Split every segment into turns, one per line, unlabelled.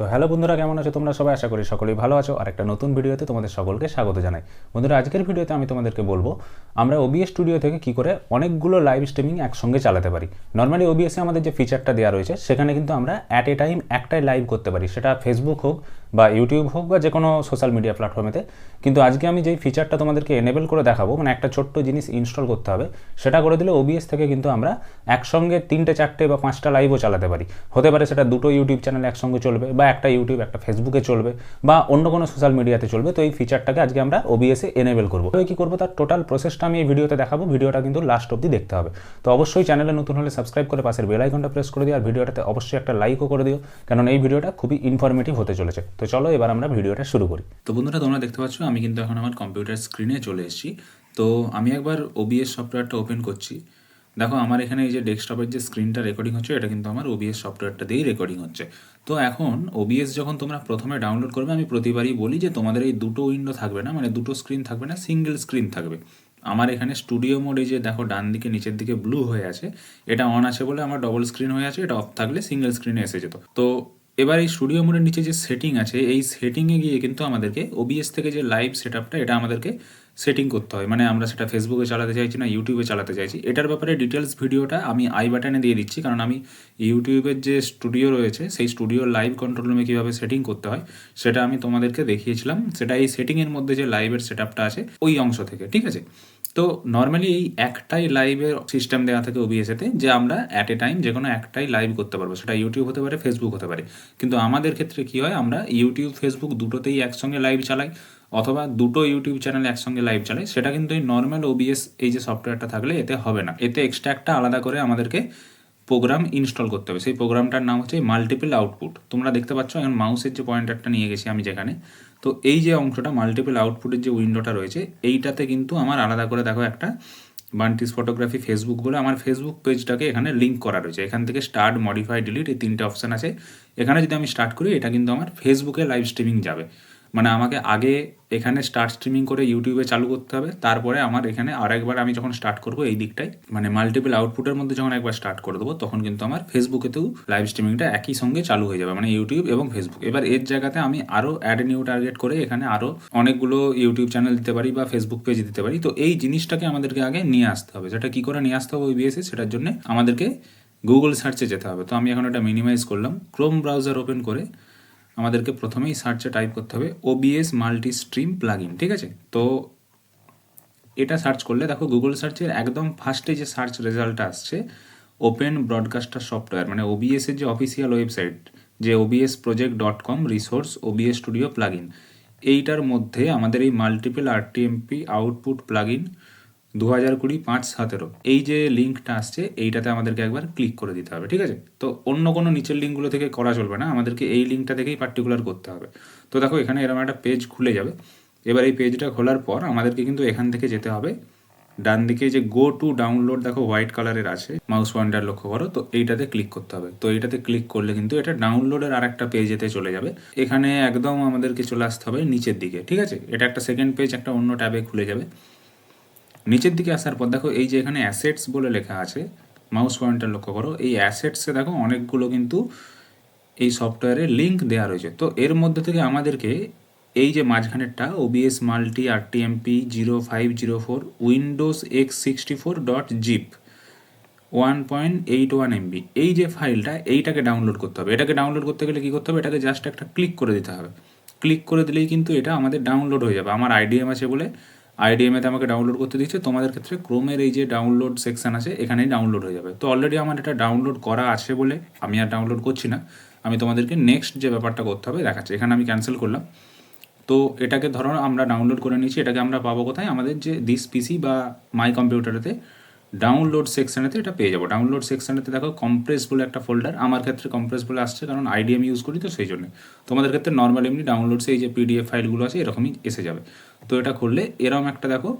তো হ্যালো বন্ধুরা, কেমন আছো তোমরা? সবাই আশা করি সকলেই ভালো আছো। আর একটা নতুন ভিডিওতে তোমাদের সকলকে স্বাগত জানাই। বন্ধুরা, আজকের ভিডিওতে আমি তোমাদেরকে বলব, আমরা ওবিএস স্টুডিও থেকে কি করে অনেকগুলো লাইভ স্ট্রিমিং একসঙ্গে চালাতে পারি। নর্মালি ওবিএসে আমাদের যে ফিচারটা দেওয়া রয়েছে, সেখানে কিন্তু আমরা অ্যাট এ টাইম একটাই লাইভ করতে পারি। সেটা ফেসবুক হোক বা ইউটিউব হোক বা যে কোনো সোশ্যাল মিডিয়া প্ল্যাটফর্মেতে কিন্তু আজকে আমি যেই ফিচারটা তোমাদেরকে এনেবল করে দেখাবো মানে একটা ছোট্ট জিনিস ইনস্টল করতে হবে, সেটা করে দিলে ওবিএস থেকে কিন্তু আমরা একসঙ্গে তিনটে, চারটে বা পাঁচটা লাইভও চালাতে পারি। হতে পারে সেটা দুটো ইউটিউব চ্যানেল একসঙ্গে চলবে বা একটা ইউটিউব একটা ফেসবুকে চলবে বা অন্য কোনো সোশ্যাল মিডিয়াতে চলবে। তো এই ফিচারটাকে আজকে আমরা ওবিএসে এনেবল করব। কি করব? তার টোটাল প্রসেসটা আমি এই ভিডিওতে দেখাবো। ভিডিওটা কিন্তু লাস্ট অব্দি দেখতে হবে। তো অবশ্যই চ্যানেলে নতুন হলে সাবস্ক্রাইব করে পাশের বেল আইকনটা প্রেস করে দিও, আর ভিডিওটাতে অবশ্যই একটা লাইকও করে দিও। কারণ এই ভিডিওটা খুবই ইনফরমেটিভ হতে চলেছে। তো চলো এবার আমরা ভিডিওটা শুরু করি।
তো বন্ধুরা, তোমরা দেখতে পাচ্ছ, আমি কিন্তু এখন আমার কম্পিউটার স্ক্রিনে চলে এসেছি। তো আমি একবার ওবিএস সফটওয়্যারটা ওপেন করছি। দেখো, আমার এখানে এই যে ডেস্কটপের যে স্ক্রিনটা রেকর্ডিং হচ্ছে, এটা কিন্তু আমার ওবিএস সফটওয়্যারটা দিয়েই রেকর্ডিং হচ্ছে। তো এখন ওবিএস যখন তোমরা প্রথমে ডাউনলোড করবে, আমি প্রতিবারই বলি যে তোমাদের এই দুটো উইন্ডো থাকবে না মানে দুটো স্ক্রিন থাকবে না সিঙ্গেল স্ক্রিন থাকবে। আমার এখানে স্টুডিও মোডে যে দেখো, ডান দিকে, নিচের দিকে ব্লু হয়ে আছে, এটা অন আছে বলে আমার ডবল স্ক্রিন হয়ে আছে, এটা অফ থাকলে সিঙ্গেল স্ক্রিনে এসে যেত। তো এবার এই স্টুডিও মোডের নিচে যে সেটিং আছে, এই সেটিংয়ে গিয়ে কিন্তু আমাদেরকে ওবিএস থেকে যে লাইভ সেট এটা আমাদেরকে সেটিং করতে হয়। মানে আমরা সেটা ফেসবুকে চালাতে চাইছি না ইউটিউবে চালাতে চাইছি। এটার ব্যাপারে ডিটেলস ভিডিওটা আমি আই বাটনে দিয়ে দিচ্ছি, কারণ আমি ইউটিউবের যে স্টুডিও রয়েছে, সেই স্টুডিও লাইভ কন্ট্রোল রুমে কীভাবে সেটিং করতে হয়, সেটা আমি তোমাদেরকে দেখিয়েছিলাম। সেটা এই সেটিংয়ের মধ্যে যে লাইভের সেট আছে, ওই অংশ থেকে, ঠিক আছে? তো নর্মালি এই একটাই লাইভের সিস্টেম দেওয়া থাকে ওবিএসেতে যে আমরা অ্যাট এ টাইম যে কোনো একটাই লাইভ করতে পারব। সেটা ইউটিউব হতে পারে ফেসবুক হতে পারে। কিন্তু আমাদের ক্ষেত্রে কি হয়, আমরা ইউটিউব ফেসবুক দুটোতেই একসঙ্গে লাইভ চালাই অথবা দুটো ইউটিউব চ্যানেল একসঙ্গে লাইভ চালাই। সেটা কিন্তু এই নর্মাল ওবিএস এই যে সফটওয়্যারটা থাকলে এতে হবে না। এতে এক্সট্রা একটা আলাদা করে আমাদেরকে প্রোগ্রাম ইনস্টল করতে হবে। সেই প্রোগ্রামটার নাম হচ্ছে মাল্টিপল আউটপুট তোমরা দেখতে পাচ্ছ এখন মাউসের যে পয়েন্টারটা নিয়ে গেছি আমি যেখানে, তো এই যে অংশটা মাল্টিপল আউটপুটের যে উইন্ডোটা রয়েছে, এইটাতে কিন্তু আমার আলাদা করে দেখো একটা বান্টিস ফটোগ্রাফি ফেসবুক বলে আমার ফেসবুক পেজটাকে এখানে লিঙ্ক করা রয়েছে। এখান থেকে স্টার্ট মডিফাই ডিলিট এই তিনটে অপশান আছে। এখানে যদি আমি স্টার্ট করি, এটা কিন্তু আমার ফেসবুকে লাইভ স্ট্রিমিং যাবে। মানে আমাকে আগে এখানে স্টার্ট স্ট্রিমিং করে ইউটিউবে চালু করতে হবে, তারপরে আমার এখানে আরেকবার আমি যখন স্টার্ট করব এই দিকটায় মানে মাল্টিপল আউটপুটের মধ্যে যখন একবার স্টার্ট করে দেবো, তখন কিন্তু আমার ফেসবুকেতেও লাইভ স্ট্রিমিংটা একই সঙ্গে চালু হয়ে যাবে মানে ইউটিউব এবং ফেসবুক এবার এর জায়গাতে আমি আরও অ্যাড নিউ টার্গেট করে এখানে আরও অনেকগুলো ইউটিউব চ্যানেল দিতে পারি বা ফেসবুক পেজ দিতে পারি। তো এই জিনিসটাকে আমাদেরকে আগে নিয়ে আসতে হবে। সেটা কী করে নিয়ে আসতে হবে বিএসএ সেটার জন্য আমাদেরকে গুগল সার্চে যেতে হবে। তো আমি এখন এটা মিনিমাইজ করলাম। ক্রোম ব্রাউজার ওপেন করে আমাদেরকে প্রথমেই সার্চে টাইপ করতে হবে ওবিএস মাল্টি স্ট্রিম প্লাগইন ঠিক আছে? তো এটা সার্চ করলে, দেখো গুগল সার্চের একদম ফার্স্টে যে সার্চ রেজাল্টটা আসছে ওপেন ব্রডকাস্টার সফটওয়্যার মানে ওবিএসের যে অফিসিয়াল ওয়েবসাইট যে OBS project dot com resource OBS studio plugin এইটার মধ্যে আমাদের এই মাল্টিপল আরটিএমপি আউটপুট প্লাগইন দু হাজার কুড়ি পাঁচ সতেরো। এই যে লিঙ্কটা আসছে, এইটাতে আমাদেরকে একবার ক্লিক করে দিতে হবে, ঠিক আছে? তো অন্য কোনো নিচের লিঙ্কগুলো থেকে করা চলবে না, আমাদেরকে এই লিঙ্কটা থেকেই পার্টিকুলার করতে হবে। তো দেখো, এখানে এরকম একটা পেজ খুলে যাবে। এবার এই পেজটা খোলার পর আমাদেরকে কিন্তু এখান থেকে যেতে হবে। ডান দিকে যে গো টু ডাউনলোড দেখো হোয়াইট কালারের আছে মাউস পয়েন্টার লক্ষ্য করো, তো এইটাতে ক্লিক করতে হবে। তো এইটাতে ক্লিক করলে কিন্তু এটা ডাউনলোডের আর একটা পেজেতে চলে যাবে। এখানে একদম আমাদেরকে চলে আসতে হবে নিচের দিকে, ঠিক আছে? এটা একটা সেকেন্ড পেজ একটা অন্য ট্যাবে খুলে যাবে। নিচের দিকে আসার পর, দেখো এই যে এখানে অ্যাসেটস বলে লেখা আছে মাউস পয়েন্টার লক্ষ্য করো, এই অ্যাসেটসে দেখো অনেকগুলো কিন্তু এই সফটওয়্যারে লিঙ্ক দেওয়া রয়েছে। তো এর মধ্যে থেকে আমাদেরকে এই যে মাঝখানেরটা ওবিএস মাল্টি আর RTMP zero five zero four windows X sixty four dot zip one point eight one MB এই যে ফাইলটা এইটাকে ডাউনলোড করতে হবে। এটাকে ডাউনলোড করতে গেলে কী করতে হবে? এটাকে জাস্ট একটা ক্লিক করে দিতে হবে। ক্লিক করে দিলেই কিন্তু এটা আমাদের ডাউনলোড হয়ে যাবে। আমার আইডিএম আছে বলে আইডিএমএতে আমাকে ডাউনলোড করতে দিচ্ছে। তোমাদের ক্ষেত্রে ক্রোমের এই যে ডাউনলোড সেকশন আছে, এখানেই ডাউনলোড হয়ে যাবে। তো অলরেডি আমার এটা ডাউনলোড করা আছে বলে আমি আর ডাউনলোড করছি না। আমি তোমাদেরকে নেক্সট যে ব্যাপারটা করতে হবে, দেখাচ্ছি। এখানে আমি ক্যান্সেল করলাম। তো এটাকে ধরো আমরা ডাউনলোড করে নিচ্ছি এটাকে আমরা পাবো কোথায়? আমাদের যে দিস পিসি বা মাই কম্পিউটারেতে ডাউনলোড সেকশনেতে এটা পেয়ে যাব। ডাউনলোড সেকশনেতে দেখো কম্প্রেস বলে একটা ফোল্ডার আমার ক্ষেত্রে কম্প্রেস বলে আসছে কারণ আইডিএম ইউজ করি তো সেই জন্য। তোমাদের ক্ষেত্রে নর্মাল এমনি ডাউনলোডসে এই যে পিডিএফ ফাইলগুলো আছে, এরকমই এসে যাবে। তো এটা করলে এরম একটা দেখো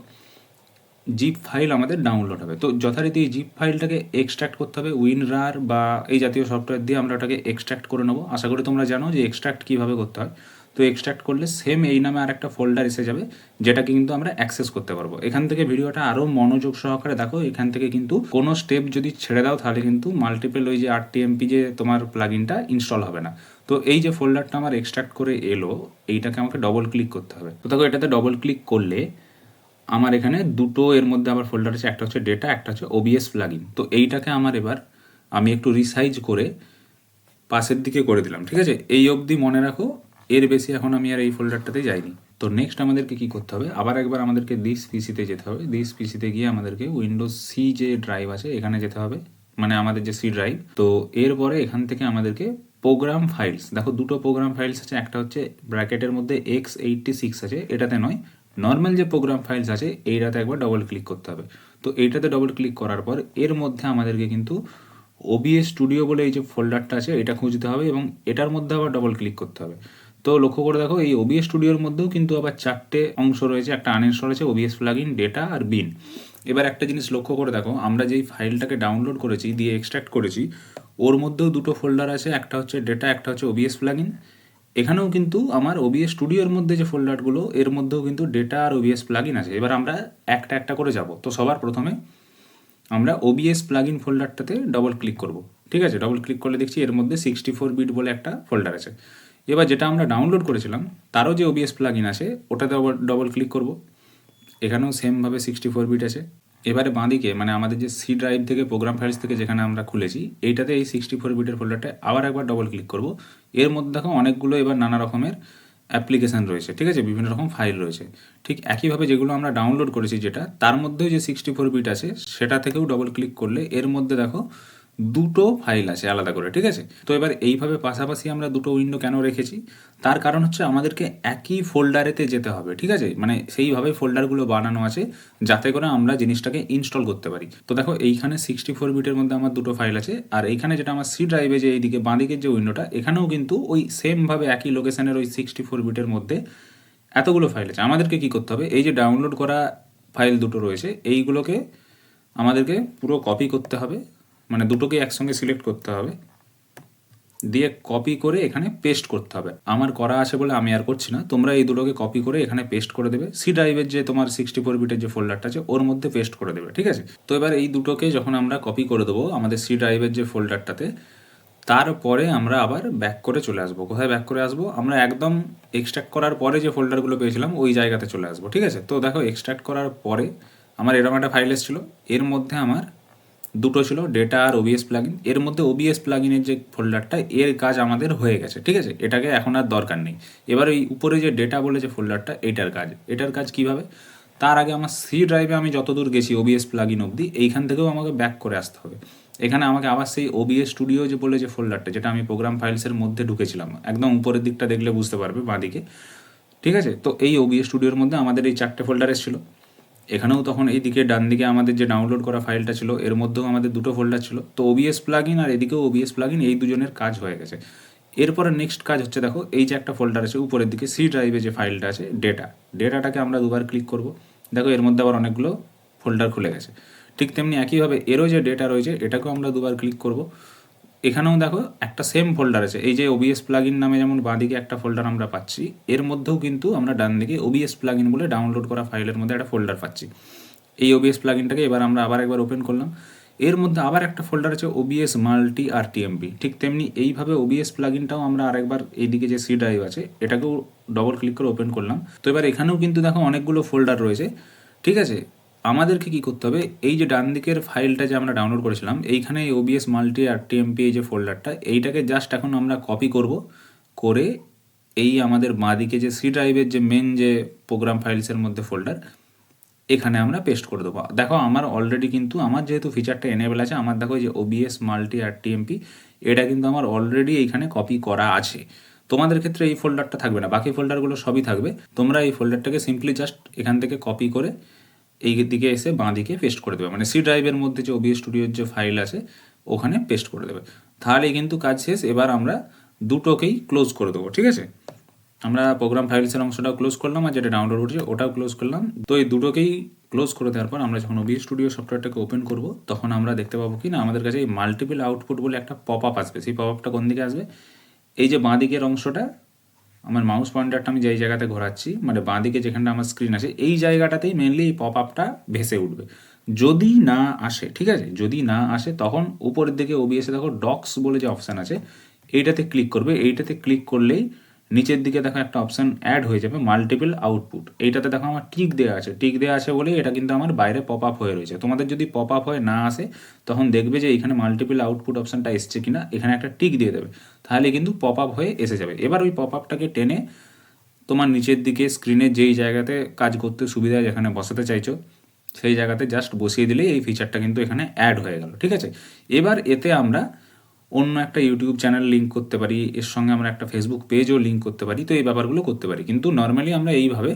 জিপ ফাইল আমাদের ডাউনলোড হবে। তো যথারীতি এই জিপ ফাইলটাকে এক্সট্র্যাক্ট করতে হবে উইনরার বা এই জাতীয় সফটওয়্যার দিয়ে আমরা ওটাকে এক্সট্র্যাক্ট করে নেব। আশা করি তোমরা জানো যে এক্সট্র্যাক্ট কীভাবে করতে হয়। তো এক্সট্রাক্ট করলে সেম এই নামে আর একটা ফোল্ডার এসে যাবে, যেটাকে কিন্তু আমরা অ্যাক্সেস করতে পারব। এখান থেকে ভিডিওটা আরও মনোযোগ সহকারে দেখো। এখান থেকে কিন্তু কোনো স্টেপ যদি ছেড়ে দাও, তাহলে কিন্তু মাল্টিপল ওই যে আর টিএমপি যে তোমার প্লাগিনটা ইনস্টল হবে না। তো এই যে ফোল্ডারটা আমার এক্সট্রাক্ট করে এলো, এইটাকে আমাকে ডবল ক্লিক করতে হবে। তো দেখো, এটাতে ডবল ক্লিক করলে আমার এখানে দুটো এর মধ্যে আবার ফোল্ডার আছে, একটা হচ্ছে ডেটা একটা হচ্ছে ওবিএস প্লাগিন তো এইটাকে আমার এবার আমি একটু রিসাইজ করে পাশের দিকে করে দিলাম, ঠিক আছে? এই অবধি মনে রাখো এর বেশি এখন আমি আর এই ফোল্ডারটাতে যাইনি। তো নেক্সট আমাদেরকে কি করতে হবে? আবার একবার আমাদেরকে দিস পিসিতে যেতে হবে। দিস পিসিতে গিয়ে আমাদেরকে উইন্ডোজ সি যে ড্রাইভ আছে, এখানে যেতে হবে। মানে আমাদের যে সি ড্রাইভ তো এরপরে এখান থেকে আমাদেরকে প্রোগ্রাম ফাইলস দেখো দুটো প্রোগ্রাম ফাইলস আছে, একটা হচ্ছে ব্র্যাকেটের মধ্যে এক্স এইটটি সিক্স আছে, এটাতে নয়। নর্মাল যে প্রোগ্রাম ফাইলস আছে, এইটাতে একবার ডবল ক্লিক করতে হবে। তো এইটাতে ডবল ক্লিক করার পর এর মধ্যে আমাদেরকে কিন্তু ওবিএস স্টুডিও বলে এই যে ফোল্ডারটা আছে, এটা খুঁজতে হবে এবং এটার মধ্যে আবার ডবল ক্লিক করতে হবে। তো লক্ষ্য করে দেখো, এই ওবিএস স্টুডিওর মধ্যেও কিন্তু আবার চারটে অংশ রয়েছে, একটা আনইনস্টল আছে ওবিএস প্লাগইন ডেটা আর বিন এবার একটা জিনিস লক্ষ্য করে দেখো, আমরা যেই ফাইলটাকে ডাউনলোড করেছি, দিয়ে এক্সট্রাক্ট করেছি, ওর মধ্যেও দুটো ফোল্ডার আছে, একটা হচ্ছে ডেটা একটা হচ্ছে ওবিএস প্লাগইন এখানেও কিন্তু আমার ওবিএস স্টুডিওর মধ্যে যে ফোল্ডারগুলো এর মধ্যেও কিন্তু ডেটা আর ওবিএস প্লাগইন আছে। এবার আমরা একটা একটা করে যাব। তো সবার প্রথমে আমরা ওবিএস প্লাগইন ফোল্ডারটাতে ডবল ক্লিক করব। ঠিক আছে? ডবল ক্লিক করলে দেখছি এর মধ্যে সিক্সটি ফোর বিট বলে একটা ফোল্ডার আছে। এবার যেটা আমরা ডাউনলোড করেছিলাম, তারও যে ওবিএস প্লাগইন আছে, ওটাতে ডবল ক্লিক করব। এখানেও সেমভাবে সিক্সটি ফোর বিট আছে। এবারে বাঁদিকে মানে আমাদের যে সি ড্রাইভ থেকে প্রোগ্রাম ফাইলস থেকে যেখানে আমরা খুলেছি, এইটাতে এই সিক্সটি ফোর বিটের ফোল্ডারটা আবার একবার ডবল ক্লিক করব। এর মধ্যে দেখো অনেকগুলো এবার নানা রকমের অ্যাপ্লিকেশান রয়েছে, ঠিক আছে? বিভিন্ন রকম ফাইল রয়েছে। ঠিক একইভাবে যেগুলো আমরা ডাউনলোড করেছি যেটা, তার মধ্যেও যে সিক্সটি ফোর বিট আছে, সেটা থেকেও ডবল ক্লিক করলে এর মধ্যে দেখো দুটো ফাইল আছে আলাদা করে, ঠিক আছে? তো এবার এইভাবে পাশাপাশি আমরা দুটো উইন্ডো কেন রেখেছি? তার কারণ হচ্ছে আমাদেরকে একই ফোল্ডারেতে যেতে হবে, ঠিক আছে? মানে সেইভাবে ফোল্ডারগুলো বানানো আছে যাতে করে আমরা জিনিসটাকে ইনস্টল করতে পারি। তো দেখো, এইখানে সিক্সটি ফোর বিটের মধ্যে আমার দুটো ফাইল আছে, আর এইখানে যেটা আমার সি ড্রাইভে যে এইদিকে বাঁদিকের যে উইন্ডোটা এখানেও কিন্তু ওই সেমভাবে একই লোকেশনের ওই সিক্সটি ফোর বিটের মধ্যে এতগুলো ফাইল আছে। আমাদেরকে কি করতে হবে? এই যে ডাউনলোড করা ফাইল দুটো রয়েছে, এইগুলোকে আমাদেরকে পুরো কপি করতে হবে। মানে দুটোকে একসঙ্গে সিলেক্ট করতে হবে। দিয়ে কপি করে এখানে পেস্ট করতে হবে। আমার করা আছে বলে আমি আর করছি না। তোমরা এই দুটোকে কপি করে এখানে পেস্ট করে দেবে। সি ড্রাইভের যে তোমার সিক্সটি ফোর বিটের যে ফোল্ডারটা আছে, ওর মধ্যে পেস্ট করে দেবে, ঠিক আছে? তো এবার এই দুটোকে যখন আমরা কপি করে দেবো আমাদের সি ড্রাইভের যে ফোল্ডারটাতে তারপরে আমরা আবার ব্যাক করে চলে আসব। কোথায় ব্যাক করে আসব? আমরা একদম এক্সট্রাক্ট করার পরে যে ফোল্ডারগুলো পেয়েছিলাম, ওই জায়গাতে চলে আসব, ঠিক আছে? তো দেখো এক্সট্রাক্ট করার পরে আমার এরকম একটা ফাইল এসেছিল। এর মধ্যে আমার দুটো ছিল ডেটা আর ওবিএস প্লাগইন এর মধ্যে ওবিএস প্লাগইনের যে ফোল্ডারটা এর কাজ আমাদের হয়ে গেছে, ঠিক আছে? এটাকে এখন আর দরকার নেই। এবার ওই উপরে যে ডেটা বলে যে ফোল্ডারটা এটার কাজ। এটার কাজ কীভাবে? তার আগে আমার সি ড্রাইভে আমি যতদূর গেছি ওবিএস প্লাগইন অবধি, এইখান থেকেও আমাকে ব্যাক করে আসতে হবে। এখানে আমাকে আবার সেই ওবিএস স্টুডিও যে বলে যে ফোল্ডারটা যেটা আমি প্রোগ্রাম ফাইলসের মধ্যে ঢুকেছিলাম, একদম উপরের দিকটা দেখলে বুঝতে পারবে, বাঁদিকে। ঠিক আছে? তো এই ওবিএস স্টুডিওর মধ্যে আমাদের এই চারটে ফোল্ডার এসেছিল। এখানেও তখন এই দিকে ডান দিকে আমাদের যে ডাউনলোড করা ফাইলটা ছিল, এর মধ্যেও আমাদের দুটো ফোল্ডার ছিল। তো ওবিএস প্লাগইন আর এদিকেও ওবিএস প্লাগইন এই দুজনের কাজ হয়ে গেছে। এরপরে নেক্সট কাজ হচ্ছে, দেখো, এই যে একটা ফোল্ডার আছে উপরের দিকে সি ড্রাইভে যে ফাইলটা আছে ডেটা ডেটাটাকে আমরা দুবার ক্লিক করব। দেখো, এর মধ্যে আবার অনেকগুলো ফোল্ডার খুলে গেছে। ঠিক তেমনি একইভাবে এরও যে ডেটা রয়েছে, এটাকেও আমরা দুবার ক্লিক করব। এখানেও দেখো একটা সেম ফোল্ডার আছে। এই যে ওবিএস প্লাগইন নামে যেমন বাঁদিকে একটা ফোল্ডার আমরা পাচ্ছি, এর মধ্যেও কিন্তু আমরা ডান দিকে ওবিএস প্লাগইন বলে ডাউনলোড করা ফাইলের মধ্যে একটা ফোল্ডার পাচ্ছি। এই ওবিএস প্লাগইনটাকে এবার আমরা আবার একবার ওপেন করলাম। এর মধ্যে আবার একটা ফোল্ডার আছে ওবিএস মাল্টি আর টিএমপি ঠিক তেমনি এইভাবে ওবিএস প্লাগইনটাও আমরা আরেকবার এইদিকে যে সি ড্রাইভ আছে, এটাকেও ডবল ক্লিক করে ওপেন করলাম। তো এবার এখানেও কিন্তু দেখো অনেকগুলো ফোল্ডার রয়েছে। ঠিক আছে? আমাদেরকে কি করতে হবে? এই যে ডান দিকের ফাইলটা যে আমরা ডাউনলোড করেছিলাম, এইখানে এই ওবিএস মাল্টি আর টিএমপি এই যে ফোল্ডারটা এইটাকে জাস্ট এখন আমরা কপি করব, করে এই আমাদের বাঁ দিকে যে সি ড্রাইভের যে মেন যে প্রোগ্রাম ফাইলসের মধ্যে ফোল্ডার এখানে আমরা পেস্ট করে দেবো। দেখো, আমার অলরেডি কিন্তু আমার যেহেতু ফিচারটা এনেবেল আছে, আমার দেখো এই যে ওবিএস মাল্টি আর টিএমপি এটা কিন্তু আমার অলরেডি এইখানে কপি করা আছে। তোমাদের ক্ষেত্রে এই ফোল্ডারটা থাকবে না, বাকি ফোল্ডারগুলো সবই থাকবে। তোমরা এই ফোল্ডারটাকে সিম্পলি জাস্ট এখান থেকে কপি করে এই দিকে এসে বাঁ দিকে পেস্ট করে দেবে। মানে সি ড্রাইভের মধ্যে যে ওবিএস স্টুডিওর যে ফাইল আছে, ওখানে পেস্ট করে দেবে। তাহলে কিন্তু কাজ শেষ। এবার আমরা দুটোকেই ক্লোজ করে দেবো, ঠিক আছে? আমরা প্রোগ্রাম ফাইলসের অংশটাও ক্লোজ করলাম আর যেটা ডাউনলোড করছে ওটাও ক্লোজ করলাম। তো এই দুটোকেই ক্লোজ করে দেওয়ার পর আমরা যখন ওবি স্টুডিও সফটওয়্যারটাকে ওপেন করব, তখন আমরা দেখতে পাবো কি না আমাদের কাছে এই মাল্টিপল আউটপুট বলে একটা পপ আপ আসবে। সেই পপ আপটা কোন দিকে আসবে? এই যে বাঁ দিকের অংশটা আমার মাউস পয়েন্টারটা আমি যেই জায়গাতে ঘোরাচ্ছি মানে বাঁ দিকে যেখানটা আমার স্ক্রিন আছে, এই জায়গাটাতেই মেনলি এই পপ আপটা ভেসে উঠবে। যদি না আসে, ঠিক আছে? যদি না আসে, তখন উপরের দিকে ওবিএসে দেখো ডক্স বলে যে অপশান আছে, এইটাতে ক্লিক করবে। এইটাতে ক্লিক করলেই নিচের দিকে দেখো একটা অপশান অ্যাড হয়ে যাবে মাল্টিপল আউটপুট এইটাতে দেখো আমার টিক দেওয়া আছে। টিক দেওয়া আছে বলেই এটা কিন্তু আমার বাইরে পপ আপ হয়ে রয়েছে। তোমাদের যদি পপ আপ হয়ে না আসে, তখন দেখবে যে এখানে মাল্টিপল আউটপুট অপশানটা এসছে কিনা, এখানে একটা টিক দিয়ে দেবে। তাহলে কিন্তু পপ আপ হয়ে এসে যাবে। এবার ওই পপ আপটাকে টেনে তোমার নিচের দিকে স্ক্রিনে যেই জায়গাতে কাজ করতে সুবিধা যেখানে বসাতে চাইছো, সেই জায়গাতে জাস্ট বসিয়ে দিলেই এই ফিচারটা কিন্তু এখানে অ্যাড হয়ে গেল। ঠিক আছে? এবার এতে আমরা অন্য একটা ইউটিউব চ্যানেল লিঙ্ক করতে পারি, এর সঙ্গে আমরা একটা ফেসবুক পেজও লিঙ্ক করতে পারি, তো এই ব্যাপারগুলো করতে পারি। কিন্তু নর্মালি আমরা এইভাবে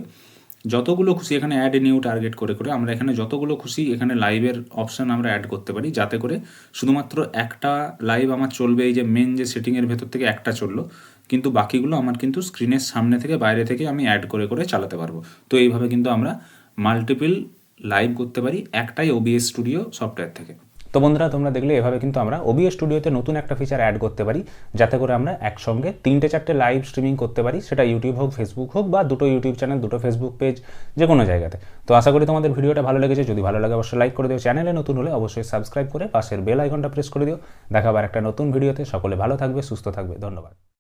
যতগুলো খুশি এখানে অ্যাড নিউ টার্গেট করে করে আমরা এখানে যতগুলো খুশি এখানে লাইভের অপশান আমরা অ্যাড করতে পারি, যাতে করে শুধুমাত্র একটা লাইভ আমার চলবে, এই যে মেন যে সেটিংয়ের ভেতর থেকে একটা চলল, কিন্তু বাকিগুলো আমার কিন্তু স্ক্রিনের সামনে থেকে বাইরে থেকে আমি অ্যাড করে করে চালাতে পারব। তো এইভাবে কিন্তু আমরা মাল্টিপল লাইভ করতে পারি, একটাই ওবিএস স্টুডিও সফটওয়্যার থেকে।
তো বন্ধুরা, তোমরা দেখলে এভাবে কিন্তু আমরা ওবিএস স্টুডিওতে নতুন একটা ফিচার অ্যাড করতে পারি, যাতে করে আমরা একসঙ্গে তিনটে চারটে লাইভ স্ট্রিমিং করতে পারি, সেটা ইউটিউব হোক ফেসবুক হোক বা দুটো ইউটিউব চ্যানেল দুটো ফেসবুক পেজ যে কোনো জায়গাতে। তো আশা করি তোমাদের ভিডিওটা ভালো লেগেছে। যদি ভালো লাগে, অবশ্যই লাইক করে দিও। চ্যানেলে নতুন হলে অবশ্যই সাবস্ক্রাইব করে পাশের বেল আইকনটা প্রেস করে দিও। দেখাবার একটা নতুন ভিডিওতে সকলে ভালো থাকবে, সুস্থ থাকবে। ধন্যবাদ।